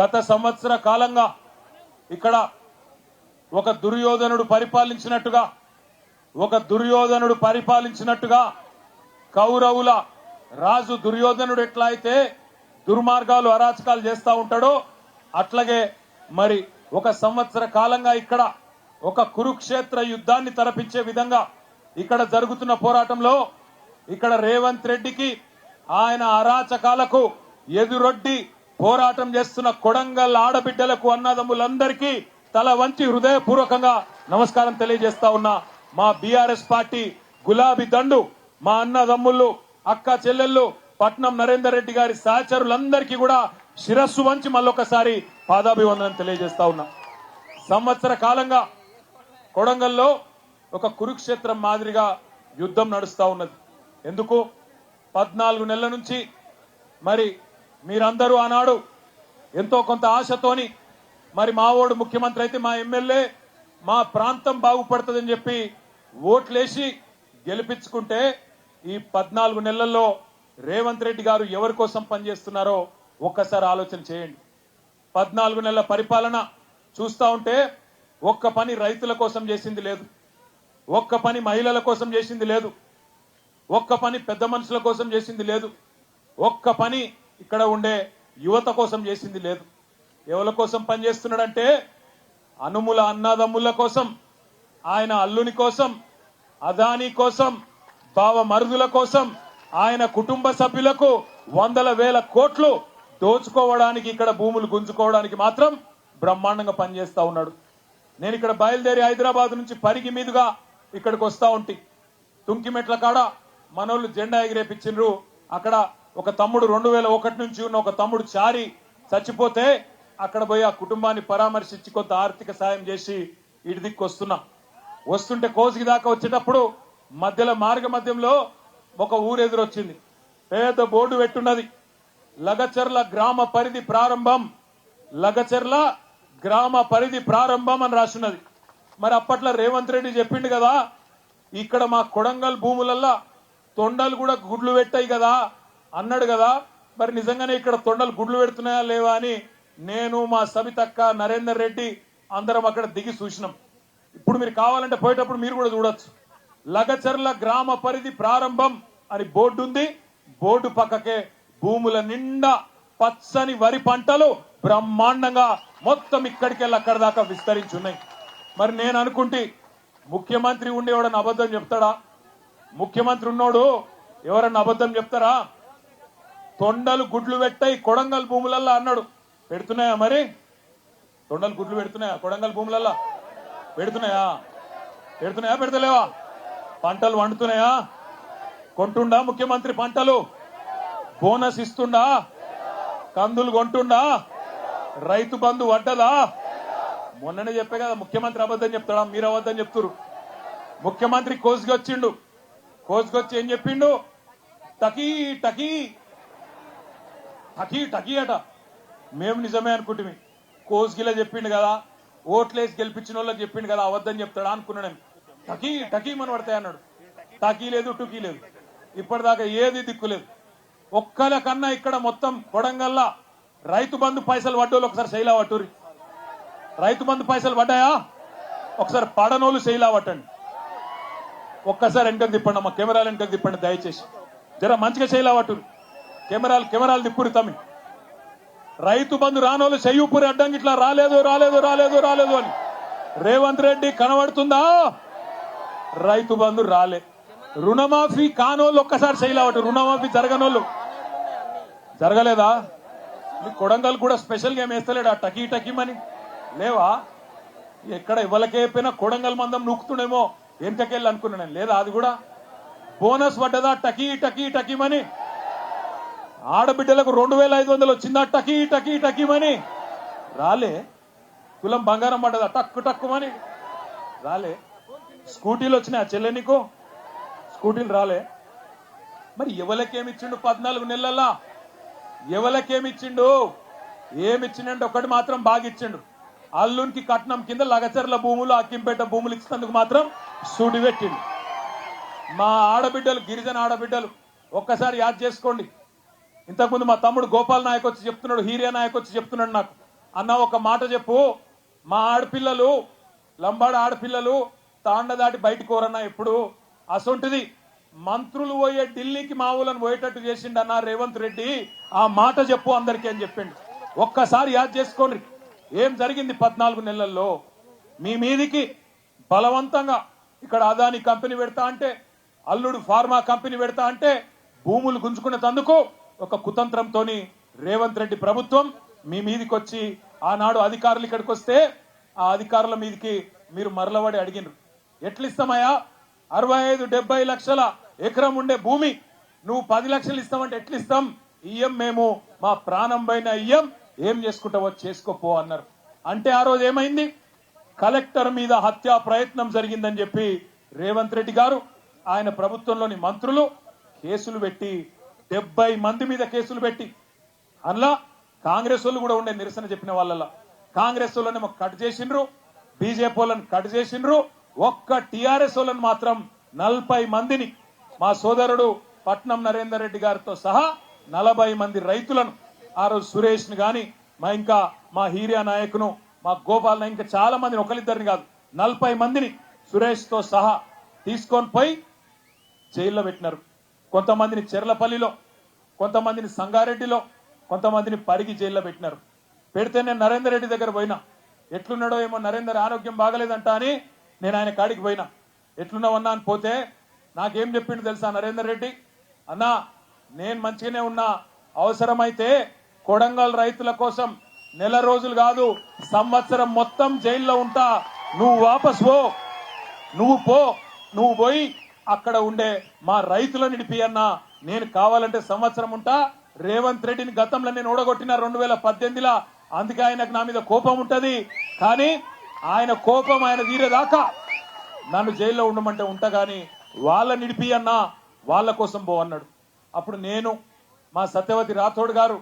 గత సంవత్సర కాలంగా ఇక్కడ ఒక దుర్యోధనుడు పరిపాలించినట్టుగా ఒక దుర్యోధనుడు పరిపాలించినట్టుగా కౌరవుల రాజు దుర్యోధనుడు ఎట్లా అయితే దుర్మార్గాలు అరాచకాలు చేస్తూ ఉంటాడో అట్లాగే మరి ఒక సంవత్సర కాలంగా ఇక్కడ ఒక కురుక్షేత్ర యుద్ధాన్ని తలపించే విధంగా ఇక్కడ జరుగుతున్న పోరాటంలో ఇక్కడ రేవంత్ రెడ్డికి ఆయన అరాచకాలకు ఎదురొడ్డి పోరాటం చేస్తున్న కొడంగల్ ఆడబిడ్డలకు అన్నదమ్ములందరికీ తల వంచి హృదయపూర్వకంగా నమస్కారం తెలియజేస్తా ఉన్నా. మా బీఆర్ఎస్ పార్టీ గులాబీ దండు మా అన్నదమ్ముళ్ళు అక్క చెల్లెళ్ళు పట్నం నరేందర్ రెడ్డి గారి సహచరులందరికీ కూడా శిరస్సు వంచి మళ్ళొకసారి పాదాభివందనం తెలియజేస్తా ఉన్నా. సంవత్సర కాలంగా కొడంగల్లో ఒక కురుక్షేత్రం మాదిరిగా యుద్ధం నడుస్తా ఉన్నది. ఎందుకు? పద్నాలుగు నెలల నుంచి మరి మీరందరూ ఆనాడు ఎంతో కొంత ఆశతోని మరి మా ఓడు ముఖ్యమంత్రి అయితే మా ఎమ్మెల్యే మా ప్రాంతం బాగుపడుతుందని చెప్పి ఓట్లేసి గెలిపించుకుంటే ఈ పద్నాలుగు నెలల్లో రేవంత్ రెడ్డి గారు ఎవరి కోసం పనిచేస్తున్నారో ఒక్కసారి ఆలోచన చేయండి. పద్నాలుగు నెలల పరిపాలన చూస్తా ఉంటే ఒక్క పని రైతుల కోసం చేసింది లేదు. ఒక్క పని మహిళల కోసం చేసింది లేదు. ఒక్క పని పెద్ద మనుషుల కోసం చేసింది లేదు. ఒక్క పని ఇక్కడ ఉండే యువత కోసం చేసింది లేదు. ఎవరి కోసం పనిచేస్తున్నాడంటే అనుముల అన్నదమ్ముల కోసం ఆయన అల్లుని కోసం అదాని కోసం బావ మరుదుల కోసం ఆయన కుటుంబ సభ్యులకు వందల వేల కోట్లు దోచుకోవడానికి ఇక్కడ భూములు గుంజుకోవడానికి మాత్రం బ్రహ్మాండంగా పనిచేస్తా ఉన్నాడు. నేను ఇక్కడ బయలుదేరి హైదరాబాద్ నుంచి పరిగి మీదుగా ఇక్కడికి వస్తా ఉంటి. తుంకిమెట్ల కాడ మనోళ్ళు జెండా ఎగిరేపించిండ్రు అక్కడ ఒక తమ్ముడు రెండు వేల ఒకటి నుంచి ఉన్న ఒక తమ్ముడు చారి చచ్చిపోతే అక్కడ పోయి ఆ కుటుంబాన్ని పరామర్శించి కొంత ఆర్థిక సాయం చేసి ఇటు దిక్కు వస్తున్నా. వస్తుంటే కోసికి దాకా వచ్చేటప్పుడు మధ్యలో మార్గ మధ్యంలో ఒక ఊరు ఎదురొచ్చింది. పేద బోర్డు పెట్టున్నది. లగచర్ల గ్రామ పరిధి ప్రారంభం. లగచర్ల గ్రామ పరిధి ప్రారంభం అని రాసినది మరి అప్పట్లో రేవంత్ రెడ్డి చెప్పిండు కదా ఇక్కడ మా కొడంగల్ భూములల్లా తొండలు కూడా గుడ్లు పెట్టాయి కదా అన్నాడు కదా మరి నిజంగానే ఇక్కడ తొండలు గుడ్లు పెడుతున్నాయా లేవా అని నేను మా సబితక్క నరేందర్ రెడ్డి అందరం అక్కడ దిగి చూసినాం. ఇప్పుడు మీరు కావాలంటే పోయేటప్పుడు మీరు కూడా చూడొచ్చు. లగచర్ల గ్రామ పరిధి ప్రారంభం అని బోర్డు ఉంది. బోర్డు పక్కకే భూముల నిండా పచ్చని వరి పంటలు బ్రహ్మాండంగా మొత్తం ఇక్కడికి వెళ్ళి అక్కడ దాకా విస్తరించి ఉన్నాయి మరి నేను అనుకుంటే ముఖ్యమంత్రి ఉండేవాడని అబద్ధం చెప్తాడా? ముఖ్యమంత్రి ఉన్నోడు ఎవరన్నా అబద్ధం చెప్తారా? తొండలు గుడ్లు పెట్టాయి కొడంగల్ భూములల్లా అన్నాడు. పెడుతున్నాయా మరి? తొండలు గుడ్లు పెడుతున్నాయా? కొడంగల్ భూములల్లా? పెడుతున్నాయా? పెడుతున్నాయా? పెడతలేవా? పంటలు వండుతున్నాయా? కొంటుండా ముఖ్యమంత్రి పంటలు? బోనస్ ఇస్తుండా? కందులు కొంటుండా? రైతు బంధు వడ్డదా? మొన్ననే చెప్పే కదా ముఖ్యమంత్రి అబద్ధం చెప్తాడా? మీరు అబద్ధం చెప్తురు ముఖ్యమంత్రి కోసుకొచ్చిండు. కోసుకొచ్చి ఏం చెప్పిండు? టకీ టకీ టకీ టకీ అట. మేము నిజమే అనుకుంటుమి. కోసుగిలా చెప్పిండు కదా ఓట్లేసి గెలిపించిన వాళ్ళకి చెప్పిండు కదా అవద్దని చెప్తాడా అనుకున్నాను టకీ టకీ మన అన్నాడు. టకీ లేదు టుకీ లేదు. ఇప్పటిదాకా ఏది దిక్కులేదు ఒక్కల కన్నా ఇక్కడ మొత్తం కొడంగల్లా రైతు బంధు పైసలు పడ్డోళ్ళు ఒకసారి శైలా పట్టురి రైతు బంధు పైసలు పడ్డాయా? ఒకసారి పడనోళ్ళు శైలా పట్టండి. ఒక్కసారి వెనకకు తిప్పండి అమ్మ కెమెరాలు వెనకకు తిప్పండి దయచేసి. జర మంచిగా శైలా పట్టురు కెమెరాలు కెమెరాలు తిప్పురు తమ్మి. రైతు బంధు రానోళ్ళు చెయ్యూపురి అడ్డంకి ఇట్లా రాలేదు రాలేదు రాలేదు రాలేదు అని. రేవంత్ రెడ్డి కనబడుతుందా? రైతు బంధు రాలే. రుణమాఫీ కానోళ్ళు ఒక్కసారి చేయలేవట రుణమాఫీ జరగనోళ్ళు. జరగలేదా? మీ కొడంగల్ కూడా స్పెషల్గా ఏం వేస్తలేడు? ఆ టకీ టకీమని లేవా? ఎక్కడ ఇవ్వలకేపోయినా కొడంగల్ మందం నూకుతుండేమో వెనకకెళ్ళి అనుకున్నాను లేదా అది కూడా? బోనస్ పడ్డదా? టకీ టకీ టకీమని ఆడబిడ్డలకు రెండు వేల ఐదు వందలు వచ్చిందా? టకీ టకీ టకీమని రాలే. కులం బంగారం పడ్డదా? టక్కు టక్కుమని రాలే. స్కూటీలు వచ్చినాయి ఆ చెల్లె నీకు? స్కూటీలు రాలే. మరి ఎవలకేమిచ్చిండు పద్నాలుగు నెలల్లో? ఎవలకేమిచ్చిండు? ఏమిచ్చిండంటే ఒకటి మాత్రం బాగా ఇచ్చిండు అల్లునికి కట్నం కింద లగచర్ల భూములు అక్కింపేట భూములు ఇచ్చినందుకు మాత్రం సూటి పెట్టిండు. మా ఆడబిడ్డలు గిరిజన ఆడబిడ్డలు ఒక్కసారి యాద్ చేసుకోండి. ఇంతకుముందు మా తమ్ముడు గోపాల్ నాయక్ వచ్చి చెప్తున్నాడు హీరియా నాయక్ వచ్చి చెప్తున్నాడు నాకు. అన్న ఒక మాట చెప్పు. మా ఆడపిల్లలు లంబాడ ఆడపిల్లలు తాండ దాటి బయటకు కోరన్నా ఎప్పుడు? అసొంటిది. మంత్రులు పోయే ఢిల్లీకి మా ఊళ్ళని పోయేటట్టు చేసిండు అన్న రేవంత్ రెడ్డి. ఆ మాట చెప్పు అందరికీ అని చెప్పిండు. ఒక్కసారి యాద్ చేసుకోండి. ఏం జరిగింది పద్నాలుగు నెలల్లో? మీ మీదికి బలవంతంగా ఇక్కడ అదాని కంపెనీ పెడతా అంటే అల్లుడు ఫార్మా కంపెనీ పెడతా అంటే భూములు గుంజుకునే తందుకు ఒక కుతంత్రంతోని రేవంత్ రెడ్డి ప్రభుత్వం మీ మీదికి వచ్చి ఆనాడు అధికారులు ఇక్కడికి వస్తే ఆ అధికారుల మీదకి మీరు మరలబడి అడిగినారు. ఎట్లిస్తామయ్యా? అరవై ఐదు డెబ్బై లక్షల ఎకరం ఉండే భూమి. నువ్వు పది లక్షలు ఇస్తామంటే ఎట్లిస్తాం? ఇయ్యం మేము మా ప్రాణం పైన ఇయ్యం. ఏం చేసుకుంటావో చేసుకోపో అన్నారు. అంటే ఆ రోజు ఏమైంది? కలెక్టర్ మీద హత్యా ప్రయత్నం జరిగిందని చెప్పి రేవంత్ రెడ్డి గారు ఆయన ప్రభుత్వంలోని మంత్రులు కేసులు పెట్టి డెబ్బై మంది మీద కేసులు పెట్టి అందులో కాంగ్రెస్ వాళ్ళు కూడా ఉండే నిరసన చెప్పిన వాళ్ళ కాంగ్రెస్ వాళ్ళని కట్ చేసిండ్రు బీజేపీ వాళ్ళని కట్ చేసిండ్రు ఒక్క టిఆర్ఎస్ వాళ్ళని మాత్రం నలభై మందిని మా సోదరుడు పట్నం నరేందర్ రెడ్డి గారితో సహా నలభై మంది రైతులను ఆ రోజు సురేష్ కానీ గాని మా ఇంకా మా హీరియా నాయకును మా గోపాల్ ఇంకా చాలా మందిని ఒకరిద్దరిని కాదు నలభై మందిని సురేష్తో సహా తీసుకొని పోయి జైల్లో పెట్టినారు. కొంతమందిని చెర్లపల్లిలో కొంతమందిని సంగారెడ్డిలో కొంతమందిని పరిగి జైల్లో పెట్టినారు. పెడితే నేను నరేందర్ రెడ్డి దగ్గర పోయినా. ఎట్లున్నాడో ఏమో నరేందర్ ఆరోగ్యం బాగలేదంట అని నేను ఆయన కాడికి పోయినా. ఎట్లున్నావన్నా అని పోతే నాకేం చెప్పిండు తెలుసా నరేందర్ రెడ్డి? అన్నా నేను మంచిగానే ఉన్నా. అవసరమైతే కొడంగల్ రైతుల కోసం నెల రోజులు కాదు సంవత్సరం మొత్తం జైల్లో ఉంటా. నువ్వు వాపస్ పో. నువ్వు పో. నువ్వు పోయి అక్కడ ఉండే మా రైతుల నిడిపి అన్నా నేను కావాలంటే సంవత్సరం ఉంటా. రేవంత్ రెడ్డిని గతంలో నేను ఓడగొట్టిన రెండు వేల పద్దెనిమిదిలో అందుకే ఆయనకు నా మీద కోపం ఉంటది. కానీ ఆయన కోపం ఆయన తీరేదాకా నన్ను జైల్లో ఉండమంటే ఉంటగాని వాళ్ళ నిడిపి అన్నా వాళ్ళ కోసం పో అన్నాడు. అప్పుడు నేను మా సత్యవతి రాథోడ్ గారు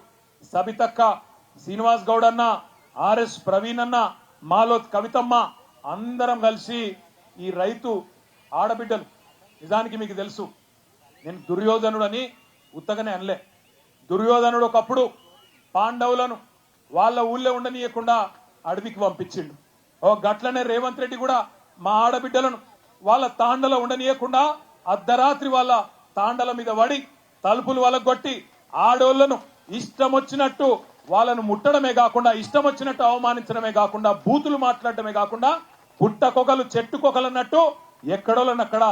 సబితక్క శ్రీనివాస్ గౌడ్ అన్న ఆర్ఎస్ ప్రవీణ్ అన్న మాలోత్ కవితమ్మ అందరం కలిసి ఈ రైతు ఆడబిడ్డలు నిజానికి మీకు తెలుసు నేను దుర్యోధనుడు అని ఉత్తగానే అనలే. దుర్యోధనుడు ఒకప్పుడు పాండవులను వాళ్ళ ఊళ్ళో ఉండనీయకుండా అడవికి పంపించిండు. ఓ గట్లనే రేవంత్ రెడ్డి కూడా మా ఆడబిడ్డలను వాళ్ళ తాండలో ఉండనీయకుండా అర్ధరాత్రి వాళ్ళ తాండల మీద పడి తలుపులు వాళ్ళ కొట్టి ఆడోళ్ళను ఇష్టం వచ్చినట్టు వాళ్ళను ముట్టడమే కాకుండా ఇష్టం వచ్చినట్టు అవమానించడమే కాకుండా బూతులు మాట్లాడటమే కాకుండా పుట్టకొకలు చెట్టుకొకలు అన్నట్టు ఎక్కడోళ్ళనక్కడ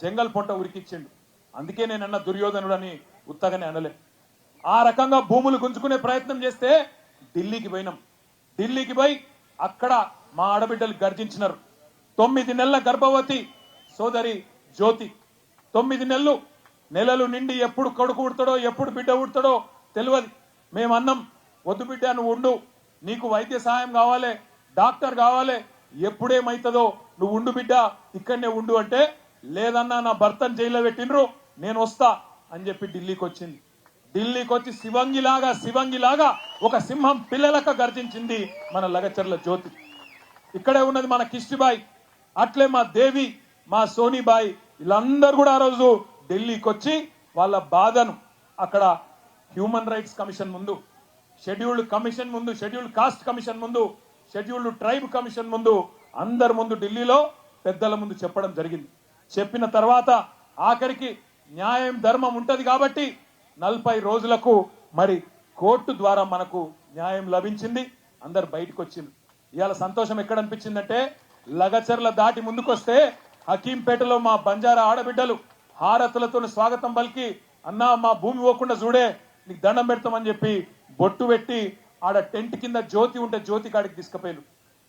జంగల్ పొంట ఉరికిచ్చిండు. అందుకే నేను అన్న దుర్యోధనుడు అని ఉత్తగానే అనలే. ఆ రకంగా భూములు గుంజుకునే ప్రయత్నం చేస్తే ఢిల్లీకి పోయినాం. ఢిల్లీకి పోయి అక్కడ మా ఆడబిడ్డలు గర్జించినారు. తొమ్మిది నెలల గర్భవతి సోదరి జ్యోతి. తొమ్మిది నెలలు నెలలు నిండి ఎప్పుడు కొడుకు ఉడతాడో ఎప్పుడు బిడ్డ ఉడతాడో తెలియదు మేము అన్నం వద్దు బిడ్డ నువ్వు ఉండు. నీకు వైద్య సహాయం కావాలి డాక్టర్ కావాలి. ఎప్పుడేమైతుందో నువ్వు ఉండు బిడ్డ ఇక్కడనే ఉండు అంటే లేదన్నా నా భర్తను జైల్లో పెట్టినరు నేను వస్తా అని చెప్పి ఢిల్లీకి వచ్చింది ఢిల్లీకి వచ్చి శివంగిలాగా శివంగిలాగా ఒక సింహం పిల్లలక గర్జించింది మన లగచర్ల జ్యోతి. ఇక్కడే ఉన్నది మన కిష్టిబాయి అట్లే మా దేవి మా సోనీబాయి వీళ్ళందరూ కూడా ఆ రోజు ఢిల్లీకి వచ్చి వాళ్ళ బాధను అక్కడ హ్యూమన్ రైట్స్ కమిషన్ ముందు షెడ్యూల్డ్ కమిషన్ ముందు షెడ్యూల్డ్ కాస్ట్ కమిషన్ ముందు షెడ్యూల్డ్ ట్రైబ్ కమిషన్ ముందు అందరి ముందు ఢిల్లీలో పెద్దల ముందు చెప్పడం జరిగింది. చెప్పిన తర్వాత ఆఖరికి న్యాయం ధర్మం ఉంటది కాబట్టి నలభై రోజులకు మరి కోర్టు ద్వారా మనకు న్యాయం లభించింది. అందరు బయటకు వచ్చింది ఇవాళ సంతోషం ఎక్కడ అనిపించిందంటే లగచర్ల దాటి ముందుకొస్తే హకీంపేటలో మా బంజారా ఆడబిడ్డలు హారతులతో స్వాగతం పలికి అన్నా మా భూమి పోకుండా చూడే నీకు దండం పెడతామని చెప్పి బొట్టు పెట్టి ఆడ టెంట్ కింద జ్యోతి ఉంటే జ్యోతి కాడికి తీసుకుపోయారు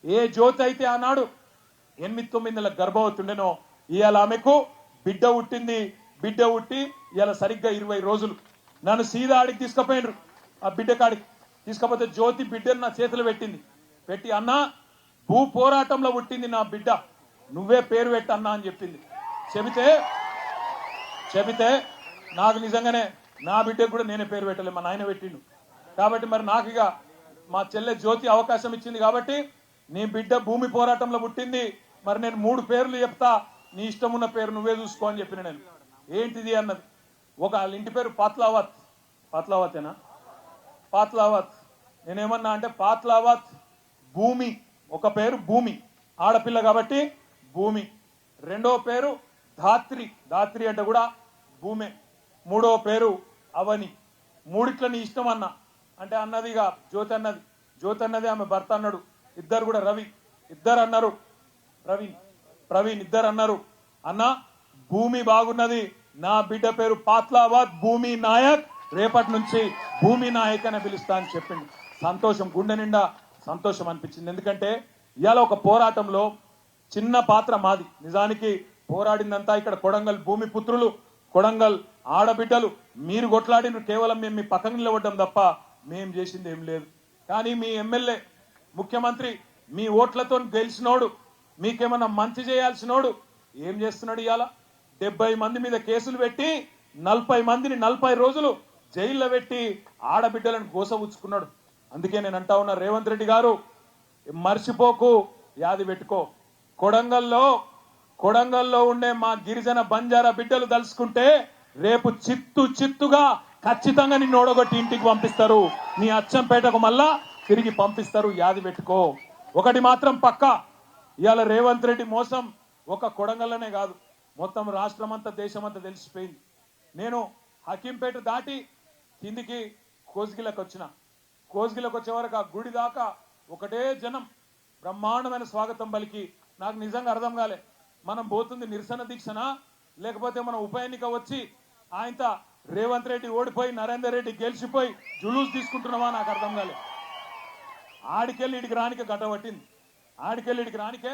ఏ జ్యోతి అయితే ఆనాడు ఎనిమిది తొమ్మిది నెలల గర్భవతిండెనో ఇవాళ ఆమెకు బిడ్డ పుట్టింది. బిడ్డ పుట్టి ఇవాళ సరిగ్గా ఇరవై రోజులు. నన్ను సీదా ఆడికి తీసుకుపోయినరు. ఆ బిడ్డ కాడికి. తీసుకపోతే జ్యోతి బిడ్డను నా చేతిలో పెట్టింది. పెట్టి అన్నా భూ పోరాటంలో పుట్టింది నా బిడ్డ. నువ్వే పేరు పెట్టన్నా అని చెప్పింది. చెబితే చెబితే నాకు నిజంగానే నా బిడ్డకు కూడా నేనే పేరు పెట్టలే మా నాయన పెట్టిండు. కాబట్టి మరి నాకు ఇక మా చెల్లె జ్యోతి అవకాశం ఇచ్చింది కాబట్టి నీ బిడ్డ భూమి పోరాటంలో పుట్టింది. మరి నేను మూడు పేర్లు చెప్తా. నీ ఇష్టం ఉన్న పేరు నువ్వే చూసుకో అని చెప్పిన నేను. ఏంటిది అన్నది? ఒక వాళ్ళ ఇంటి పేరు పాత్లావత్. పాత్లావతేనా? పాత్లావత్. నేనేమన్నా అంటే పాత్లావత్ భూమి. ఒక పేరు భూమి. ఆడపిల్ల కాబట్టి భూమి. రెండో పేరు ధాత్రి. ధాత్రి అంటే కూడా భూమే. మూడో పేరు అవని. మూడిట్ల నీ ఇష్టం అన్న. అంటే అన్నదిగా జ్యోతి అన్నది. జ్యోతి అన్నది ఆమె భర్త అన్నాడు. ఇద్దరు కూడా రవి. ఇద్దరు అన్నారు రవిని ప్రవీణ్ ఇద్దరు అన్నారు. అన్న భూమి బాగున్నది. నా బిడ్డ పేరు పాత్లాబాద్ భూమి నాయక్. రేపటి నుంచి భూమి నాయక్ అని పిలుస్తా అని చెప్పింది. సంతోషం గుండె నిండా సంతోషం అనిపించింది. ఎందుకంటే ఇవాళ ఒక పోరాటంలో చిన్న పాత్ర మాది. నిజానికి పోరాడిందంతా ఇక్కడ కొడంగల్ భూమి పుత్రులు కొడంగల్ ఆడబిడ్డలు. మీరు కొట్లాడిన కేవలం మేము మీ పక్కన నిలబడ్డం తప్ప మేం చేసింది ఏం లేదు. కానీ మీ ఎమ్మెల్యే ముఖ్యమంత్రి మీ ఓట్లతో గెలిచినోడు మీకేమన్నా మంచి చేయాల్సినోడు ఏం చేస్తున్నాడు ఇవాళ డెబ్బై మంది మీద కేసులు పెట్టి నలభై మందిని నలభై రోజులు జైల్లో పెట్టి ఆడబిడ్డలను గోసవుచ్చుకున్నాడు అందుకే నేను అంటా ఉన్నా రేవంత్ రెడ్డి గారు మర్చిపోకు యాది పెట్టుకో. కొడంగల్లో కొడంగల్లో ఉండే మా గిరిజన బంజారా బిడ్డలు తలుసుకుంటే రేపు చిత్తు చిత్తుగా ఖచ్చితంగా నిన్ను ఓడగొట్టి ఇంటికి పంపిస్తారు. నీ అచ్చంపేటకు మళ్ళా తిరిగి పంపిస్తారు యాది పెట్టుకో. ఒకటి మాత్రం పక్క ఇవాళ రేవంత్ రెడ్డి మోసం ఒక కొడంగల్లోనే కాదు. మొత్తం రాష్ట్రం అంతా దేశం అంతా తెలిసిపోయింది. నేను హకీంపేట దాటి కిందికి కోజ్గిలకు వచ్చిన. కోజ్గిలకు వచ్చే వరకు ఆ గుడి దాకా ఒకటే జనం బ్రహ్మాండమైన స్వాగతం పలికి. నాకు నిజంగా అర్థం కాలే. మనం పోతుంది నిరసన దీక్షనా లేకపోతే మనం ఉప ఎన్నిక వచ్చి ఆయనత రేవంత్ రెడ్డి ఓడిపోయి నరేందర్ రెడ్డి గెలిచిపోయి జులూస్ తీసుకుంటున్నావా? నాకు అర్థం కాలే. ఆడికెళ్ళి ఇడికి రానికి గడ్డ పట్టింది ఆడికెళ్ళిడికి రానికే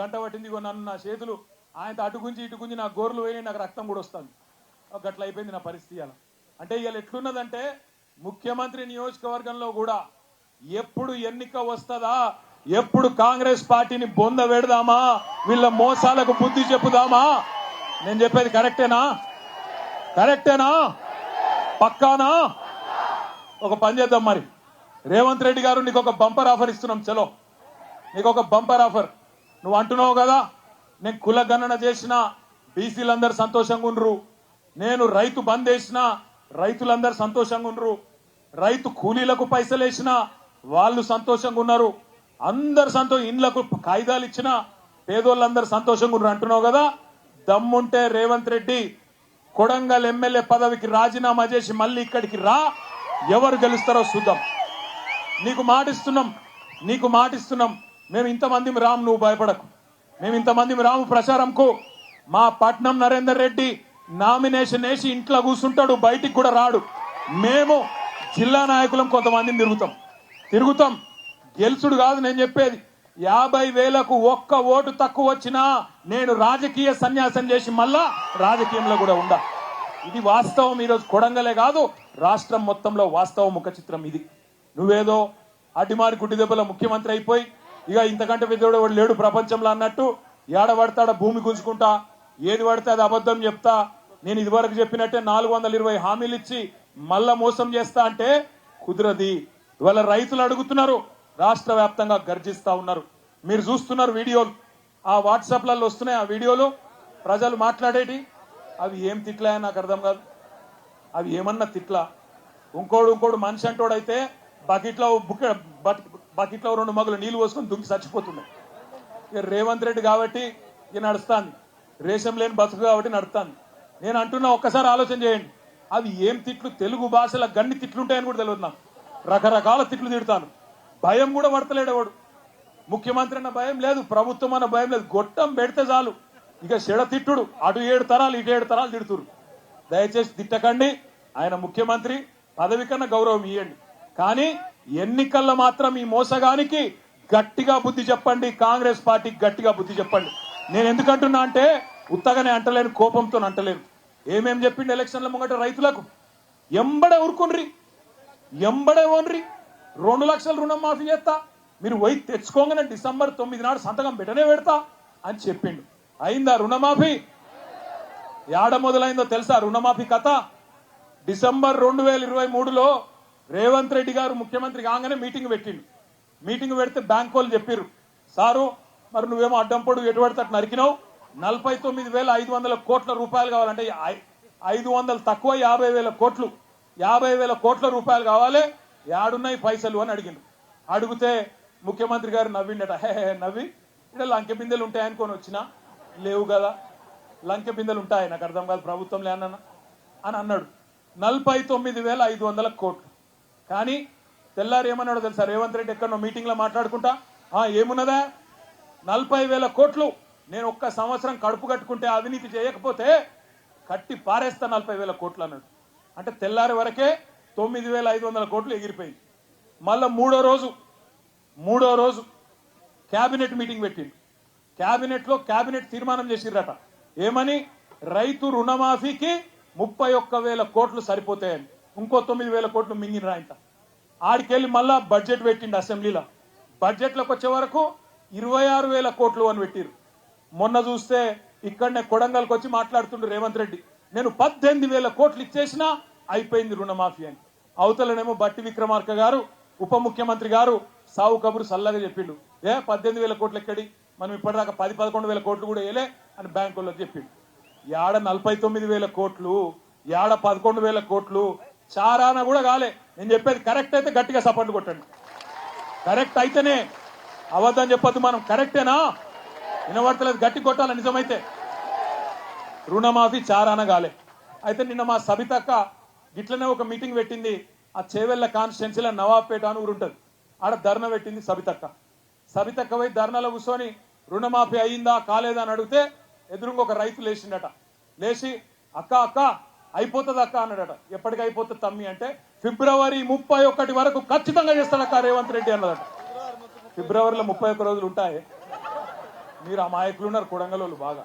గంట పట్టింది నన్ను నా చేతులు. ఆయనతో అటు గుంజి ఇటు గుంజి నా గోర్లు పోయి నాకు రక్తం కూడా వస్తుంది. గట్ల అయిపోయింది నా పరిస్థితి అలా అంటే ఇవాళ ఎట్లున్నదంటే ముఖ్యమంత్రి నియోజకవర్గంలో కూడా ఎప్పుడు ఎన్నిక వస్తుందా ఎప్పుడు కాంగ్రెస్ పార్టీని బొంద పెడదామా వీళ్ళ మోసాలకు బుద్ధి చెప్పుదామా? నేను చెప్పేది కరెక్టేనా? కరెక్టేనా? పక్కానా? ఒక పని చేద్దాం మరి. రేవంత్ రెడ్డి గారు నీకు ఒక బంపర్ ఆఫర్ ఇస్తున్నాం చలో. నీకు ఒక బంపర్ ఆఫర్. నువ్వు అంటున్నావు కదా నేను కుల గణన చేసిన బీసీలందరూ సంతోషంగా ఉండ్రు నేను రైతు బంద్ వేసిన రైతులందరూ సంతోషంగా ఉండ్రు రైతు కూలీలకు పైసలు వేసిన వాళ్ళు సంతోషంగా ఉన్నారు అందరు సంతోషం ఇండ్లకు కాగితాలు ఇచ్చిన పేదోళ్ళందరూ సంతోషంగా ఉన్నారు అంటున్నావు కదా. దమ్ముంటే రేవంత్ రెడ్డి కొడంగల్ ఎమ్మెల్యే పదవికి రాజీనామా చేసి మళ్ళీ ఇక్కడికి రా ఎవరు గెలుస్తారో చూద్దాం. నీకు మాటిస్తున్నాం నీకు మాటిస్తున్నాం. మేము ఇంతమంది రాము నువ్వు భయపడకు. మేము ఇంతమంది రాము ప్రచారంకు మా పట్నం నరేందర్ రెడ్డి నామినేషన్ వేసి ఇంట్లో కూర్చుంటాడు బయటికి కూడా రాడు. మేము జిల్లా నాయకులం కొంతమందిని తిరుగుతాం. తిరుగుతాం. గెలుచుడు కాదు నేను చెప్పేది. యాభై వేలకు ఒక్క ఓటు తక్కువ వచ్చినా నేను రాజకీయ సన్యాసం చేసి మళ్ళా రాజకీయంలో కూడా ఉండా. ఇది వాస్తవం ఈరోజు కొడంగలే కాదు రాష్ట్రం మొత్తంలో వాస్తవ ముఖ చిత్రం ఇది. నువ్వేదో అడ్డిమారి గుడ్డి దెబ్బల ముఖ్యమంత్రి అయిపోయి ఇక ఇంతకంటే పెద్దోడు వాడు లేడు ప్రపంచంలో అన్నట్టు ఏడ పడతాడ భూమి గుంజుకుంటా ఏది పడితే అది అబద్ధం చెప్తా. నేను ఇదివరకు చెప్పినట్టే నాలుగు వందల ఇరవై హామీలు ఇచ్చి మళ్ళా మోసం చేస్తా అంటే కుదరది. ఇవాళ రైతులు అడుగుతున్నారు రాష్ట్ర వ్యాప్తంగా గర్జిస్తా ఉన్నారు. మీరు చూస్తున్నారు వీడియోలు ఆ వాట్సాప్లలో వస్తున్నాయి ఆ వీడియోలు. ప్రజలు మాట్లాడేటి? అవి ఏం తిట్లా నాకు అర్థం కాదు. అవి ఏమన్నా తిట్లా? ఇంకోడు ఇంకోడు మనిషి అంటోడైతే బకెట్లో బుక్ బకెట్లో రెండు మగులు నీళ్ళు పోసుకొని దుంకి చచ్చిపోతున్నాయి ఇక రేవంత్ రెడ్డి కాబట్టి ఇక నడుస్తాను రేషం లేని బతుకు కాబట్టి నడుస్తాను నేను అంటున్నా ఒక్కసారి ఆలోచన చేయండి. అవి ఏం తిట్లు? తెలుగు భాషల గన్ని తిట్లు ఉంటాయని కూడా తెలియదు నాకు. రకరకాల తిట్లు తిడతాను. భయం కూడా పడతలేడు వాడు. ముఖ్యమంత్రి అన్న భయం లేదు ప్రభుత్వం అన్న భయం లేదు. గొట్టం పెడితే చాలు. ఇక చెడ తిట్టుడు. అటు ఏడు తరాలు ఇటు ఏడు తరాలు తిడుతురు. దయచేసి తిట్టకండి. ఆయన ముఖ్యమంత్రి. పదవి కన్నా గౌరవం ఇవ్వండి కానీ ఎన్నికల్లో మాత్రం ఈ మోసగానికి గట్టిగా బుద్ధి చెప్పండి కాంగ్రెస్ పార్టీకి గట్టిగా బుద్ధి చెప్పండి. నేను ఎందుకంటున్నా అంటే ఉత్తగానే అంటలేను కోపంతో అంటలేను. ఏమేం చెప్పిండు ఎలక్షన్ల ముంగట రైతులకు? ఎంబడే ఊరుకుండ్రి ఎంబడే ఓన్రి. రెండు లక్షల రుణం మాఫీ చేస్తా. మీరు పోయి తెచ్చుకోగానే డిసెంబర్ తొమ్మిది నాడు సంతకం పెట్టనే పెడతా అని చెప్పిండు. అయిందా రుణమాఫీ? ఏడ మొదలైందో తెలుసా రుణమాఫీ కథ? డిసెంబర్ రెండు వేల ఇరవై మూడులో రేవంత్ రెడ్డి గారు ముఖ్యమంత్రి కాగానే మీటింగ్ పెట్టిండు. మీటింగ్ పెడితే బ్యాంక్ వాళ్ళు చెప్పిర్రు సారు మరి నువ్వేమో అడ్డం పొడుగు ఎటు పడితే నరికినావు. నలభై తొమ్మిది వేల ఐదు వందల కోట్ల రూపాయలు కావాలంటే ఐదు వందలు తక్కువ యాభై వేల కోట్లు. యాభై వేల కోట్ల రూపాయలు కావాలి యాడున్నాయి పైసలు అని అడిగిండు. అడిగితే ముఖ్యమంత్రి గారు నవ్విండట హే హే నవ్వి. ఇక్కడ లంకె బిందెలు ఉంటాయనుకొని వచ్చినా? లేవు కదా. లంకె బిందెలు ఉంటాయి నాకు అర్థం కాదు ప్రభుత్వం అన్న అని అన్నాడు. నలభై తొమ్మిది వేల ఐదు వందల కోట్లు. కానీ తెల్లారి ఏమన్నాడు తెలుసా? రేవంత్ రెడ్డి ఎక్కడో మీటింగ్లో మాట్లాడుకుంటా? ఆ ఏమున్నదా? నలభై వేల కోట్లు నేను ఒక్క సంవత్సరం కడుపు కట్టుకుంటే అవినీతి చేయకపోతే కట్టి పారేస్తా నలభై వేల కోట్లు అన్నాడు. అంటే తెల్లారి వరకే తొమ్మిది వేల ఐదు వందల కోట్లు ఎగిరిపోయింది. మళ్ళా మూడో రోజు మూడో రోజు క్యాబినెట్ మీటింగ్ పెట్టింది క్యాబినెట్లో క్యాబినెట్ తీర్మానం చేసిర్రట. ఏమని? రైతు రుణమాఫీకి ముప్పై ఒక్క వేల కోట్లు సరిపోతాయని. ఇంకో తొమ్మిది వేల కోట్లు మింగిన ఆయన ఆడికెళ్ళి మళ్ళా బడ్జెట్ పెట్టిండు అసెంబ్లీలో. బడ్జెట్లోకి వచ్చే వరకు ఇరవై ఆరు వేల కోట్లు అని పెట్టిరు. మొన్న చూస్తే ఇక్కడనే కొడంగల్కి వచ్చి మాట్లాడుతుండు రేవంత్ రెడ్డి. నేను పద్దెనిమిది వేల కోట్లు ఇచ్చేసినా అయిపోయింది రుణమాఫీ అని. అవతలనేమో బట్టి విక్రమార్క గారు ఉప ముఖ్యమంత్రి గారు సావు కబురు సల్లగా చెప్పిండు. ఏ పద్దెనిమిది వేల కోట్లు ఎక్కడి? మనం ఇప్పటిదాకా పది పదకొండు వేల కోట్లు కూడా వేయలే అని బ్యాంకుల్లో చెప్పిండు. యాడ నలభై తొమ్మిది వేల కోట్లు యాడ పదకొండు వేల కోట్లు చారాన కూడా కాలే. నేను చెప్పేది కరెక్ట్ అయితే గట్టిగా సపోర్ట్ కొట్టండి. కరెక్ట్ అయితేనే అవద్దని చెప్పొద్దు మనం. కరెక్టేనా వినబడతలేదు గట్టి కొట్టాలి నిజమైతే. రుణమాఫీ చారాన కాలే. అయితే నిన్న మా సబితక్క గిట్లనే ఒక మీటింగ్ పెట్టింది. ఆ చేవెళ్ళ కాన్స్టిట్యున్సీలో నవాబ్పేట అని ఊరుంటుంది ఆడ ధర్న పెట్టింది సబితక్క సబితక్క పోయి ధర్నాలో కూర్చొని రుణమాఫీ అయిందా కాలేదా అని అడిగితే ఎదురుగా ఒక రైతు లేచిండట. లేచి అక్క అక్క అయిపోతుంది అక్క అన్నాడట. ఎప్పటికి అయిపోతుంది తమ్మి అంటే ఫిబ్రవరి ముప్పై ఒకటి వరకు ఖచ్చితంగా చేస్తాడక్క రేవంత్ రెడ్డి అన్నదట. ఫిబ్రవరిలో ముప్పై ఒక్క రోజులు ఉంటాయి. మీరు ఆ మాయకులు ఉన్నారు కొడంగలోళ్ళు బాగా.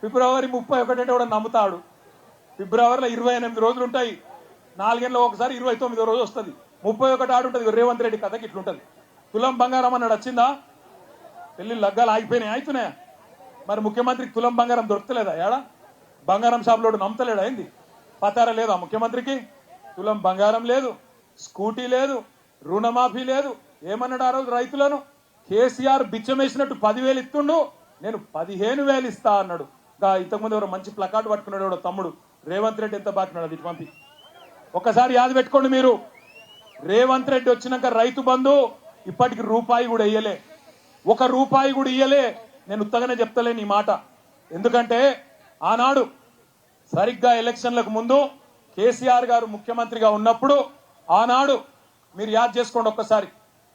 ఫిబ్రవరి ముప్పై ఒకటి అంటే కూడా నమ్ముతాడు. ఫిబ్రవరిలో ఇరవై ఎనిమిది రోజులు ఉంటాయి. నాలుగేళ్ళలో ఒకసారి ఇరవై తొమ్మిదో రోజు వస్తుంది. ముప్పై ఒకటి ఆడు ఉంటుంది. రేవంత్ రెడ్డి కథకి ఇట్లుంటుంది. తులం బంగారం అన్నాడు వచ్చిందా? పెళ్ళి లగ్గాలు ఆగిపోయినాయి? అవుతున్నాయా మరి ముఖ్యమంత్రికి తులం బంగారం దొరకలేదా ఏడా? బంగారం షాపులోడు నమ్మతలేడా ఏంది పతారా లేదా ముఖ్యమంత్రికి. తులం బంగారం లేదు స్కూటీ లేదు రుణమాఫీ లేదు. ఏమన్నాడు ఆ రోజు రైతులను? కేసీఆర్ బిచ్చమేసినట్టు పదివేలు ఇస్తుండు నేను పదిహేను వేలు ఇస్తా అన్నాడు. గా ఇంతకుముందు ఎవరో మంచి ప్లకార్డు పట్టుకున్నాడు ఎవడో తమ్ముడు. రేవంత్ రెడ్డి ఎంత బాగున్నాడు అది పంపి. ఒకసారి యాద పెట్టుకోండి మీరు. రేవంత్ రెడ్డి వచ్చినాక రైతు బంధు ఇప్పటికి రూపాయి కూడా ఇయ్యలే. ఒక రూపాయి కూడా ఇయ్యలే. నేను ఉత్తగానే చెప్తలేను ఈ మాట. ఎందుకంటే ఆనాడు సరిగ్గా ఎలక్షన్లకు ముందు కేసీఆర్ గారు ముఖ్యమంత్రిగా ఉన్నప్పుడు ఆనాడు మీరు యాద్ చేసుకోండి ఒక్కసారి.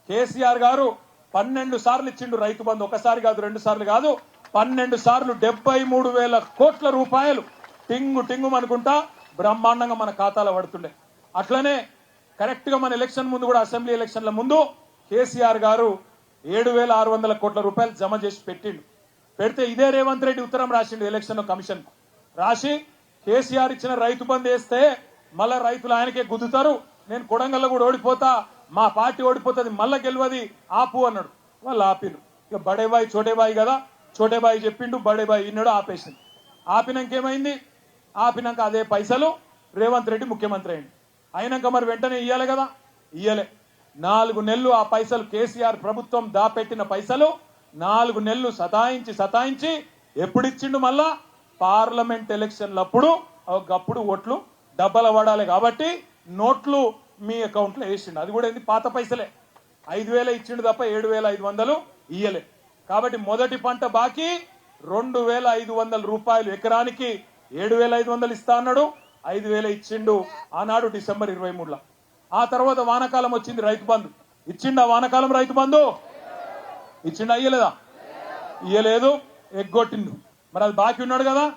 కేసీఆర్ గారు పన్నెండు సార్లు ఇచ్చిండు రైతు బంధు. ఒకసారి కాదు రెండు సార్లు కాదు పన్నెండు సార్లు డెబ్బై మూడు వేల కోట్ల రూపాయలు టింగు టింగు అనుకుంటా బ్రహ్మాండంగా మన ఖాతాలో పడుతుండే. అట్లనే కరెక్ట్గా మన ఎలక్షన్ ముందు కూడా అసెంబ్లీ ఎలక్షన్ల ముందు కేసీఆర్ గారు ఏడు వేల ఆరు వందల కోట్ల రూపాయలు జమ చేసి పెట్టిండు. పెడితే ఇదే రేవంత్ రెడ్డి ఉత్తరం రాసిండు ఎలక్షన్ కమిషన్ రాసి కేసీఆర్ ఇచ్చిన రైతు బంద్ వేస్తే మళ్ళా రైతులు ఆయనకే గుద్దుతారు. నేను కొడంగల్లో కూడా ఓడిపోతా మా పార్టీ ఓడిపోతుంది మళ్ళా గెలవది ఆపు అన్నాడు. వాళ్ళు ఆపిరు ఇక బడేబాయి చోటేబాయి కదా చోటేబాయి చెప్పిండు బడేబాయి ఇన్నాడు ఆపేసింది ఆపినాక ఏమైంది? ఆపినాక అదే పైసలు రేవంత్ రెడ్డి ముఖ్యమంత్రి అయింది అయినాక మరి వెంటనే ఇయ్యాలి కదా? ఇయ్యలే. నాలుగు నెలలు ఆ పైసలు కేసీఆర్ ప్రభుత్వం దాపెట్టిన పైసలు నాలుగు నెలలు సతాయించి సతాయించి ఎప్పుడు ఇచ్చిండు మళ్ళా? పార్లమెంట్ ఎలక్షన్లప్పుడు ఒకప్పుడు ఓట్లు డబ్బల పడాలి కాబట్టి నోట్లు మీ అకౌంట్లో వేసిండు. అది కూడా ఏంది? పాత పైసలే. ఐదు వేల ఇచ్చిండు తప్ప ఏడు వేల ఐదు వందలు ఇయ్యలే. కాబట్టి మొదటి పంట బాకీ రెండు వేల ఐదు వందల రూపాయలు ఎకరానికి ఏడు వేల ఐదు వందలు ఇస్తా అన్నాడు. ఐదు వేల ఇచ్చిండు ఆనాడు డిసెంబర్ ఇరవై మూడులో. ఆ తర్వాత వానకాలం వచ్చింది రైతు బంధు. ఆ వానకాలం రైతు బంధు? ఇచ్చిండు? అయ్యలేదా ఇయ్యలేదు. ఎగ్గొట్టిండు. మరి అది బాకీ ఉన్నాడు కదా?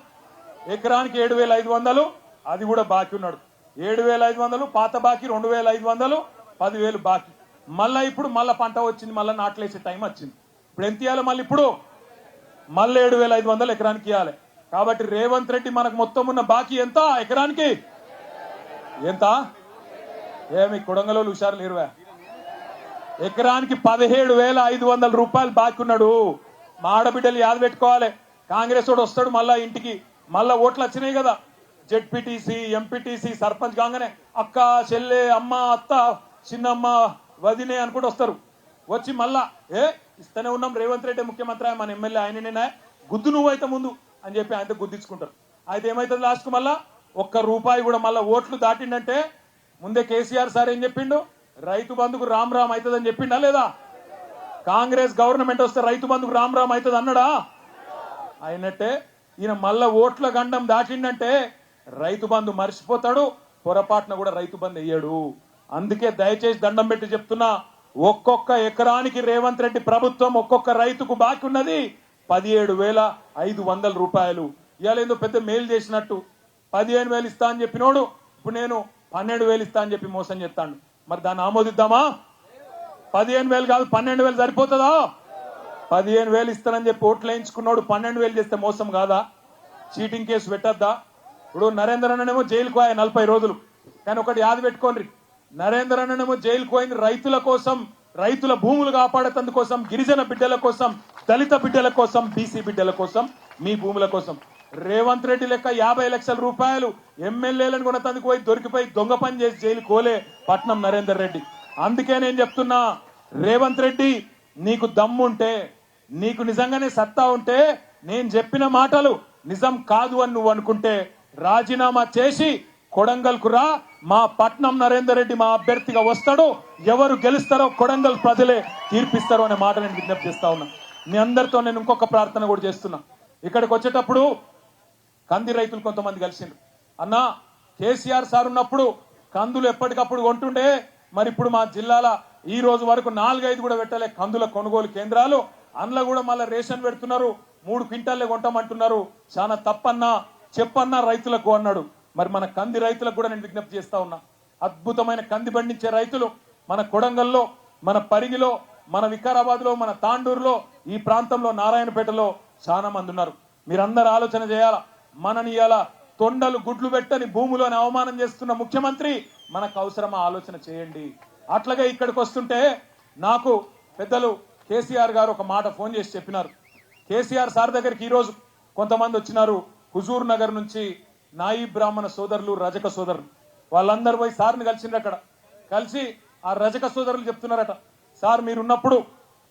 ఎకరానికి ఏడు వేల ఐదు వందలు. అది కూడా బాకీ ఉన్నాడు. ఏడు వేల ఐదు వందలు పాత బాకీ రెండు వేల ఐదు వందలు పదివేలు బాకీ. మళ్ళా ఇప్పుడు మళ్ళా పంట వచ్చింది మళ్ళీ నాట్లేసే టైం వచ్చింది. ఇప్పుడు ఎంత ఇవ్వాలి మళ్ళీ ఇప్పుడు? మళ్ళీ ఏడు వేల ఐదు వందలు ఎకరానికి ఇవ్వాలి కాబట్టి రేవంత్ రెడ్డి మనకు మొత్తం ఉన్న బాకీ ఎంత? ఎకరానికి? ఎంత? ఏమి కొడంగలో హుషారు లేరువా. ఎకరానికి పదిహేడు వేల ఐదు వందల రూపాయలు బాకున్నాడు మా ఆడబిడ్డలు యాద పెట్టుకోవాలి. కాంగ్రెస్ వాడు వస్తాడు మళ్ళా ఇంటికి. మళ్ళా ఓట్లు వచ్చినాయి కదా. జెడ్పీటీసీ ఎంపీటీసీ సర్పంచ్ కాగానే అక్క చెల్లె అమ్మ అత్త చిన్నమ్మ వదినే అనుకుంటూ వస్తారు. వచ్చి మళ్ళా ఏ ఇస్తూనే ఉన్నాం రేవంత్ రెడ్డి ముఖ్యమంత్రి ఆయన, మన ఎమ్మెల్యే ఆయననేనా గుద్దు నువ్వైతే ముందు అని చెప్పి ఆయనతో గుద్దించుకుంటారు. అయితే ఏమైతుంది లాస్ట్కు మళ్ళా? ఒక్క రూపాయి కూడా మళ్ళా ఓట్లు దాటిండంటే ముందే కేసీఆర్ సార్ ఏం చెప్పిండు? రైతు బంధుకు రామ్ రామ్ అవుతుందని చెప్పిండా లేదా? కాంగ్రెస్ గవర్నమెంట్ వస్తే రైతు బంధుకు రామ్ రామ్ అవుతుంది అన్నాడా? అయినట్టే ఈయన మళ్ళా ఓట్ల గండం దాటిండంటే రైతు బంధు మర్చిపోతాడు పొరపాటున కూడా రైతు బంధు అయ్యాడు అందుకే దయచేసి దండం పెట్టి చెప్తున్నా ఒక్కొక్క ఎకరానికి రేవంత్ రెడ్డి ప్రభుత్వం ఒక్కొక్క రైతుకు బాకీ ఉన్నది పదిహేడు వేల ఐదు వందల రూపాయలు. ఇవాళ ఏందో పెద్ద మేలు చేసినట్టు. పదిహేను వేలు ఇస్తా అని చెప్పినోడు ఇప్పుడు నేను పన్నెండు వేలు ఇస్తా అని చెప్పి మోసం చేస్తాను మరి దాన్ని ఆమోదిద్దామా? పదిహేను వేలు కాదు పన్నెండు వేలు సరిపోతుందా? పదిహేను వేలు ఇస్తానని చెప్పి ఓట్లు వేయించుకున్నాడు పన్నెండు వేలు చేస్తే మోసం కాదా? చీటింగ్ కేసు పెట్టద్దా? ఇప్పుడు నరేంద్ర అన్ననేమో జైలుకు పోయా నలభై రోజులు. కానీ ఒకటి యాద పెట్టుకోండి. నరేంద్ర అన్ననేమో జైలుకు పోయింది రైతుల కోసం రైతుల భూములు కాపాడేటందుకోసం గిరిజన బిడ్డల కోసం దళిత బిడ్డల కోసం బీసీ బిడ్డల కోసం మీ భూముల కోసం. రేవంత్ రెడ్డి లెక్క యాభై లక్షల రూపాయలు ఎమ్మెల్యేలను కొనతందుకు పోయి దొరికిపోయి దొంగ పని చేసి జైలు కోలే పట్నం నరేందర్ రెడ్డి. అందుకే నేను చెప్తున్నా రేవంత్ రెడ్డి నీకు దమ్ముంటే నీకు నిజంగానే సత్తా ఉంటే నేను చెప్పిన మాటలు నిజం కాదు అని నువ్వు అనుకుంటే రాజీనామా చేసి కొడంగల్కు రా. మా పట్నం నరేందర్ రెడ్డి మా అభ్యర్థిగా వస్తాడు. ఎవరు గెలుస్తారో కొడంగల్ ప్రజలే తీర్పిస్తారో అనే మాట నేను విజ్ఞప్తి చేస్తా ఉన్నా. మీ అందరితో నేను ఇంకొక ప్రార్థన కూడా చేస్తున్నా. ఇక్కడికి వచ్చేటప్పుడు కంది రైతులు కొంతమంది కలిసిండ్రు. అన్నా కేసీఆర్ సార్ ఉన్నప్పుడు కందులు ఎప్పటికప్పుడు కొంటుండే మరి ఇప్పుడు మా జిల్లాల ఈ రోజు వరకు నాలుగైదు కూడా పెట్టలే కందుల కొనుగోలు కేంద్రాలు. అందులో కూడా మళ్ళీ రేషన్ పెడుతున్నారు మూడు క్వింటాల్లే కొంటామంటున్నారు. చాలా తప్పన్నా చెప్పన్నా రైతులకు అన్నాడు. మరి మన కంది రైతులకు కూడా నేను విజ్ఞప్తి చేస్తా ఉన్నా. అద్భుతమైన కంది పండించే రైతులు మన కొడంగల్లో మన పరిగిలో మన వికారాబాద్లో మన తాండూరులో ఈ ప్రాంతంలో నారాయణపేటలో చాలా మంది ఉన్నారు. మీరందరూ ఆలోచన చేయాలా? మనని ఇలా తొండలు గుడ్లు పెట్టని భూములోని అవమానం చేస్తున్న ముఖ్యమంత్రి మనకు అవసరమా ఆలోచన చేయండి. అట్లాగే ఇక్కడికి వస్తుంటే నాకు పెద్దలు కేసీఆర్ గారు ఒక మాట ఫోన్ చేసి చెప్పినారు. కేసీఆర్ సార్ దగ్గరికి ఈరోజు కొంతమంది వచ్చినారు. హుజూర్ నగర్ నుంచి నాయి బ్రాహ్మణ సోదరులు రజక సోదరులు. వాళ్ళందరూ పోయి సార్ని కలిసిండ్రు అక్కడ. కలిసి ఆ రజక సోదరులు చెప్తున్నారట సార్ మీరున్నప్పుడు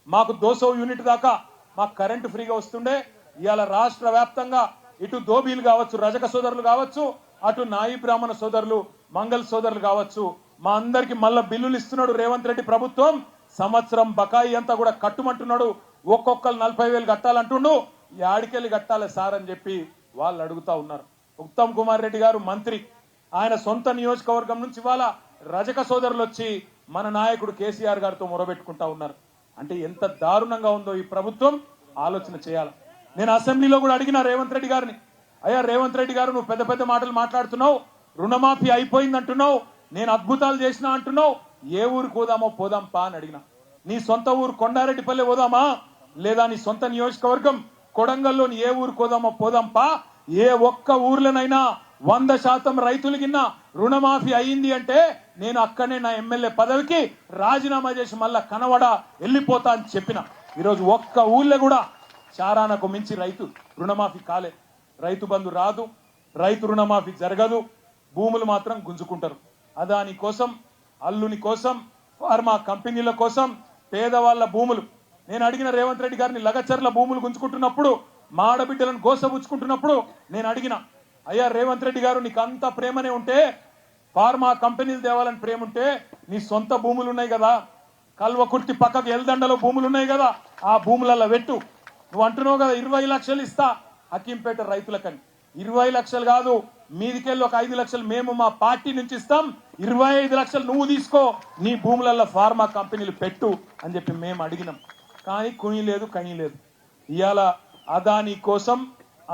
మాకు దోసో యూనిట్ దాకా మాకు కరెంటు ఫ్రీగా వస్తుండే. ఇవాళ రాష్ట్ర వ్యాప్తంగా ఇటు దోబీలు కావచ్చు రజక సోదరులు కావచ్చు అటు నాయి బ్రాహ్మణ సోదరులు మంగళ సోదరులు కావచ్చు. మా అందరికి మళ్ళా బిల్లులు ఇస్తున్నాడు రేవంత్ రెడ్డి ప్రభుత్వం. సంవత్సరం బకాయి అంతా కూడా కట్టుమంటున్నాడు. ఒక్కొక్కరు నలభై వేలు కట్టాలంటుండు. యాడికెళ్ళి కట్టాలి సార్ అని చెప్పి వాళ్ళు అడుగుతా ఉన్నారు. ఉత్తమ్ కుమార్ రెడ్డి గారు మంత్రి. ఆయన సొంత నియోజకవర్గం నుంచి ఇవాళ రజక సోదరులు వచ్చి మన నాయకుడు కేసీఆర్ గారితో మొరబెట్టుకుంటా ఉన్నారు. అంటే ఎంత దారుణంగా ఉందో ఈ ప్రభుత్వం. ఆలోచన చేయాలి. నేను అసెంబ్లీలో కూడా అడిగిన రేవంత్ రెడ్డి గారిని అయ్యా రేవంత్ రెడ్డి గారు నువ్వు పెద్ద పెద్ద మాటలు మాట్లాడుతున్నావు రుణమాఫీ అయిపోయింది అంటున్నావు నేను అద్భుతాలు చేసిన అంటున్నావు ఏ ఊరు పోదామో పోదాం పా అని అడిగిన. నీ సొంత ఊరు కొండారెడ్డిపల్లె పోదామా? లేదా నీ సొంత నియోజకవర్గం కొడంగల్లోని ఏ ఊరు పోదామో పోదాం పా? ఏ ఒక్క ఊర్లోనైనా వంద శాతం రైతులు గిన్న రుణమాఫీ అయ్యింది అంటే నేను అక్కడనే నా ఎమ్మెల్యే పదవికి రాజీనామా చేసి మళ్ళా కనవడ వెళ్ళిపోతా అని చెప్పిన. ఈరోజు ఒక్క ఊళ్ళో కూడా చారానకు మించి రైతు రుణమాఫీ కాలే. రైతు బంధు రాదు రైతు రుణమాఫీ జరగదు భూములు మాత్రం గుంజుకుంటారు. అదాని కోసం అల్లుని కోసం ఫార్మా కంపెనీల కోసం పేదవాళ్ళ భూములు. నేను అడిగిన రేవంత్ రెడ్డి గారిని లగచర్ల భూములు గుంజుకుంటున్నప్పుడు మా ఆడబిడ్డలను గోసబుచ్చుకుంటున్నప్పుడు నేను అడిగిన అయ్యా రేవంత్ రెడ్డి గారు నీకు అంత ప్రేమనే ఉంటే ఫార్మా కంపెనీలు తేవాలని ప్రేమ ఉంటే నీ సొంత భూములు ఉన్నాయి కదా. కల్వకుర్తి పక్కకు ఎల్దండలో భూములు ఉన్నాయి కదా. ఆ భూములలో పెట్టు. నువ్వు అంటున్నావు కదా ఇరవై లక్షలు ఇస్తా హకీంపేట రైతులకని. ఇరవై లక్షలు కాదు మీదికెళ్ళి ఒక ఐదు లక్షలు మేము మా పార్టీ నుంచి ఇస్తాం ఇరవై ఐదు లక్షలు నువ్వు తీసుకో నీ భూములలో ఫార్మా కంపెనీలు పెట్టు అని చెప్పి మేము అడిగినాం. కానీ కుని లేదు కని లేదు. ఇవాళ అదాని కోసం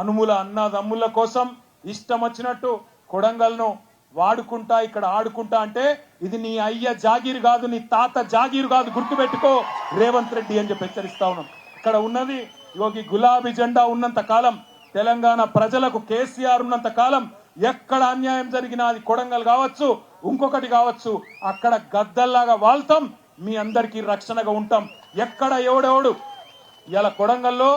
అనుముల అన్నదమ్ముల కోసం ఇష్టం వచ్చినట్టు కొడంగల్ను వాడుకుంటా ఇక్కడ ఆడుకుంటా అంటే ఇది నీ అయ్య జాగీరు కాదు నీ తాత జాగీరు కాదు గుర్తుపెట్టుకో రేవంత్ రెడ్డి అని చెప్పి హెచ్చరిస్తా ఉన్నాం. ఇక్కడ ఉన్నది యోగి గులాబీ జెండా ఉన్నంత కాలం తెలంగాణ ప్రజలకు కేసీఆర్ ఉన్నంత కాలం ఎక్కడ అన్యాయం జరిగినా అది కొడంగల్ కావచ్చు ఇంకొకటి కావచ్చు అక్కడ గద్దల్లాగా వాళ్తాం మీ అందరికీ రక్షణగా ఉంటాం. ఎక్కడ ఎవడెవడు? ఇలా కొడంగల్లో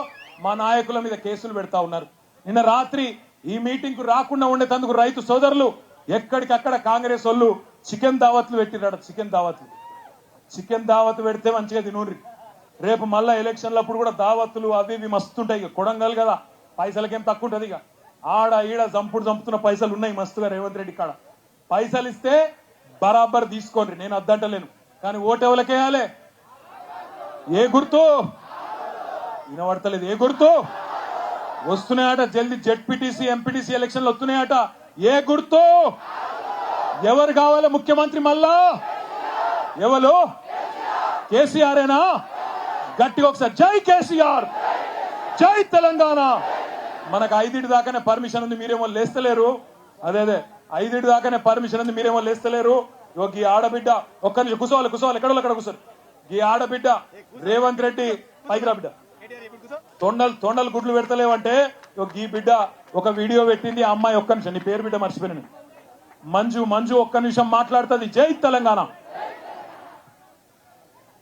మా నాయకుల మీద కేసులు పెడతా ఉన్నారు. నిన్న రాత్రి ఈ మీటింగ్కు రాకుండా ఉండేటందుకు రైతు సోదరులు ఎక్కడికక్కడ కాంగ్రెస్ వాళ్ళు చికెన్ దావత్లు పెట్టిరాడు చికెన్ దావత్లు. చికెన్ దావత్ పెడితే మంచిగా తినూరి రేపు మళ్ళీ ఎలక్షన్లప్పుడు కూడా దావత్తులు అవి ఇవి మస్తుంటాయి. ఇక కొడంగల్ కదా పైసలకేం తక్కువ ఉంటుంది ఇక. ఆడ ఈడ చంపుడు చంపుతున్న పైసలు ఉన్నాయి మస్తుగా రేవంత్ రెడ్డి కాడ. పైసలు ఇస్తే బరాబర్ తీసుకోండి నేను అద్దంటలేను. కానీ ఓటు ఎవరికేయాలి ఏ గుర్తు? వినబడతలేదు. ఏ గుర్తు? వస్తున్నాయట జల్దీ జెడ్పీటీసీ ఎంపీటీసీ ఎలక్షన్లు వస్తున్నాయట. ఏ గుర్తు? ఎవరు కావాలి ముఖ్యమంత్రి మళ్ళా? ఎవరు? కేసీఆర్ఏనా గట్టిగా ఒకసారి జై కేసీఆర్! జై తెలంగాణ! మనకు ఐదింటి దాకానే పర్మిషన్ ఉంది మీరేమో లేస్తలేరు. అదే అదే ఐదింటి దాకానే పర్మిషన్ ఉంది మీరేమో లేస్తలేరు. ఇగో ఈ ఆడబిడ్డ ఒక్క నిమిషం కుసోవాలి కుసోవాలి ఎక్కడో అక్కడ కూర్చోరు ఈ ఆడబిడ్డ రేవంత్ రెడ్డి పైకి బిడ్డ. తొండలు తొండలు గుడ్లు పెడతలేవంటే ఈ బిడ్డ ఒక వీడియో పెట్టింది ఆ అమ్మాయి ఒక్క నిమిషం నీ పేరు బిడ్డ మర్చిపోయిన మంజు మంజు ఒక్క నిమిషం మాట్లాడుతుంది జై తెలంగాణ!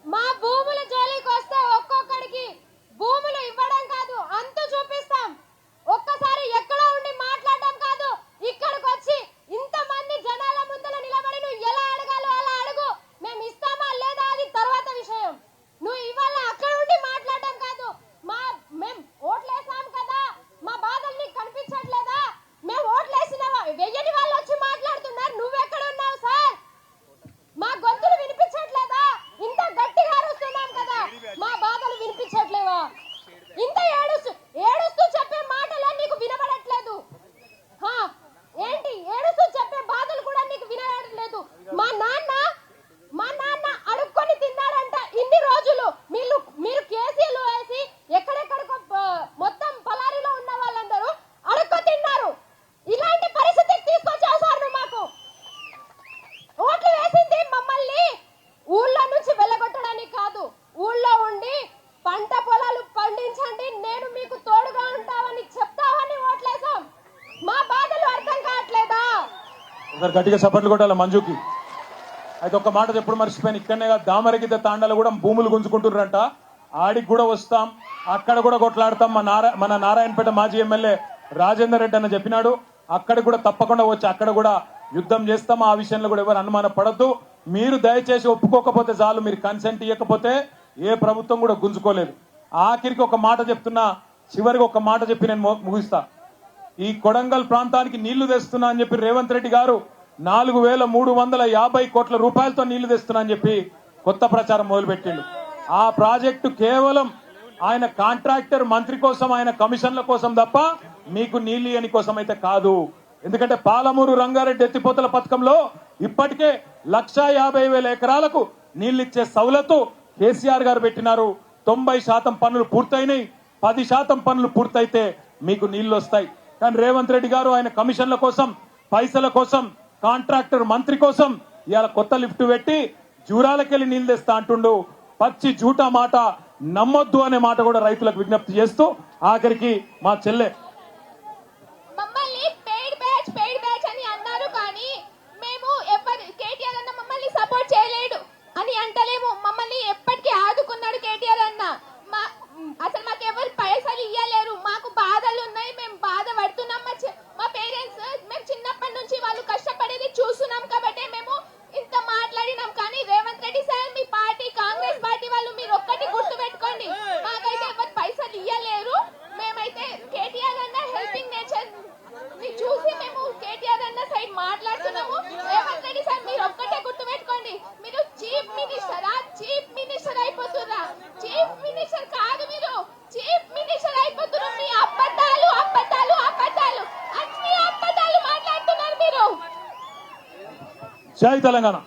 మా భూమి జోలికి వస్తే ఒక్కొక్కడికి భూములు ఇవ్వడం కాదు అంతు చూపిస్తాం ఒక్కసారి ఎక్కడో ఉండి మాట్లాడడం కాదు ఇక్కడికి వచ్చి ఇంతమంది జనాల ముందర నిలబడి నువ్వు ఎలా అడగాలో అలా అడుగు మేము ఇస్తామా లేదా అది తర్వాత విషయం నువ్వు ఇవాళ అక్కడ ఉండి మాట్లాడడం కాదు మా మేం ఓట్లేసాం కదా మా బాధలు నీకు కనిపించట్లేదా మేము ఓట్లేసిన వా- వెయ్యని వాళ్ళు వచ్చి మాట్లాడుతున్నారు నువ్వెక్కడ ఉన్నావు సార్ మా గొంతులు వినిపించట్లేదా ఇంత గట్టిగా అరుస్తున్నాం కదా మా బాధలు వినిపించట్లేవా ఇంత ఏడుస్తూ ఏడుస్తూ చెప్పే మాటలే నీకు వినబడట్లేదు హా, ఏంటి ఏడుస్తూ చెప్పే బాధలు కూడా నీకు వినబడట్లేదు మా నాన్న మా నాన్న అడుక్కొని తిన్నాడంట ఇన్ని రోజులు మీరు మీరు కేసీలు వేసి ఎక్కడెక్కడికో ఆ, మొత్తం పలారిలో ఉన్న వాళ్ళందరూ అడుక్కో తిన్నారు ఇలాంటి పరిస్థితికి తీసుకొచ్చావు సార్ నువ్వు మాకు ఓట్లు వేసింది మమ్మల్ని ఊళ్ళో నుంచి వెళ్ళగొట్టడానికి కాదు ఊళ్ళో ఉండి పంట పొలాలు పండించండి నేను మీకు తోడుగా ఉంటావని చెప్తావని ఓట్లేసాం మా బాధలు అర్థం కావట్లేదా ఒకసారి గట్టిగా చప్పట్లు కొట్టాలి మంజుకి. అయితే ఒక మాట ఎప్పుడు మర్చిపోయాను. ఇక్కడనే కాదు దామరగిద్ద తాండాలు కూడా భూములు గుంజుకుంటున్నారంట. ఆడికి కూడా వస్తాం. అక్కడ కూడా కొట్లాడతాం. మా నారా మన నారాయణపేట మాజీ ఎమ్మెల్యే రాజేందర్ రెడ్డి అన్న చెప్పినాడు. అక్కడ కూడా తప్పకుండా వచ్చి అక్కడ కూడా యుద్ధం చేస్తాం. ఆ విషయంలో కూడా ఎవరు అనుమాన పడద్దు. మీరు దయచేసి ఒప్పుకోకపోతే చాలు. మీరు కన్సెంట్ ఇవ్వకపోతే ఏ ప్రభుత్వం కూడా గుంజుకోలేదు. ఆఖరికి ఒక మాట చెప్తున్నా. చివరికి ఒక మాట చెప్పి నేను ముగిస్తా. ఈ కొడంగల్ ప్రాంతానికి నీళ్ళు తెస్తున్నా అని చెప్పి రేవంత్ రెడ్డి గారు నాలుగు వేల మూడు వందల యాభై కోట్ల రూపాయలతో నీళ్ళు తెస్తున్నా అని చెప్పి కొత్త ప్రచారం మొదలుపెట్టిండు. ఆ ప్రాజెక్టు కేవలం ఆయన కాంట్రాక్టర్ మంత్రి కోసం ఆయన కమిషన్ల కోసం తప్ప మీకు నీళ్ళు అని కోసం అయితే కాదు. ఎందుకంటే పాలమూరు రంగారెడ్డి ఎత్తిపోతల పథకంలో ఇప్పటికే లక్షా యాభై వేల ఎకరాలకు నీళ్ళిచ్చే సౌలతు కేసీఆర్ గారు పెట్టినారు. తొంభై శాతం పనులు పూర్తయినాయి. పది శాతం పనులు పూర్తయితే మీకు నీళ్ళు వస్తాయి. కానీ రేవంత్ రెడ్డి గారు ఆయన కమిషన్ల కోసం పైసల కోసం కాంట్రాక్టర్ మంత్రి కోసం ఇవాళ కొత్త లిఫ్ట్ పెట్టి జూరాలకెళ్ళి నీళ్ళు తెస్తా అంటుండు. పచ్చి జూటా మాట నమ్మొద్దు అనే మాట కూడా రైతులకు విజ్ఞప్తి చేస్తూ ఆఖరికి మా చెల్లె మమ్మల్ని పెయిడ్ బ్యాచ్ పెయిడ్ బ్యాచ్ అని అన్నారు కానీ మేము ఎవరు కేటీఆర్ అన్న మమ్మల్ని సపోర్ట్ చేయలేడు అని అంటలేము మమ్మల్ని ఎప్పటికీ ఆదుకున్నాడు కేటీఆర్ అన్న మా అసలు మాకు ఎవరు పైసలు ఇయ్యలేరు మాకు బాధలు ఉన్నాయి మేము బాధ పడుతున్నాం మా చె- మా పేరెంట్స్ మేము చిన్నప్పటి నుంచి వాళ్ళు కష్టపడేది చూస్తున్నాం కాబట్టి మేము ఇంత మాట్లాడినాం కానీ రేవంత్ రెడ్డి సార్ మీ పార్టీ కాంగ్రెస్ పార్టీ వాళ్ళు మీరు ఒక్కటి గుర్తు పెట్టుకోండి మాకైతే ఎవరు పైసలు ఇయ్యలేరు మేమైతే కేటీఆర్ అన్న హెల్పింగ్ నేచర్ని చూసి మేము కేటీఆర్ అన్న సైడ్ మాట్లాడుతున్నాము రేవంత్ రెడ్డి సార్ మీరు ఒక్కటే గుర్తు పెట్టుకోండి మీరు చీఫ్ మినిస్టరా చీఫ్ మినిస్టర్ అయిపోతుర్రా చీఫ్ మినిస్టర్ కాదు మీరు చీఫ్ మినిస్టర్ అయిపోతున్నారు మీ అబద్ధాలు అబద్ధాలు అబద్ధాలు అన్ని అబద్ధాలు మాట్లాడుతున్నారు మీరు జై తెలంగాణ.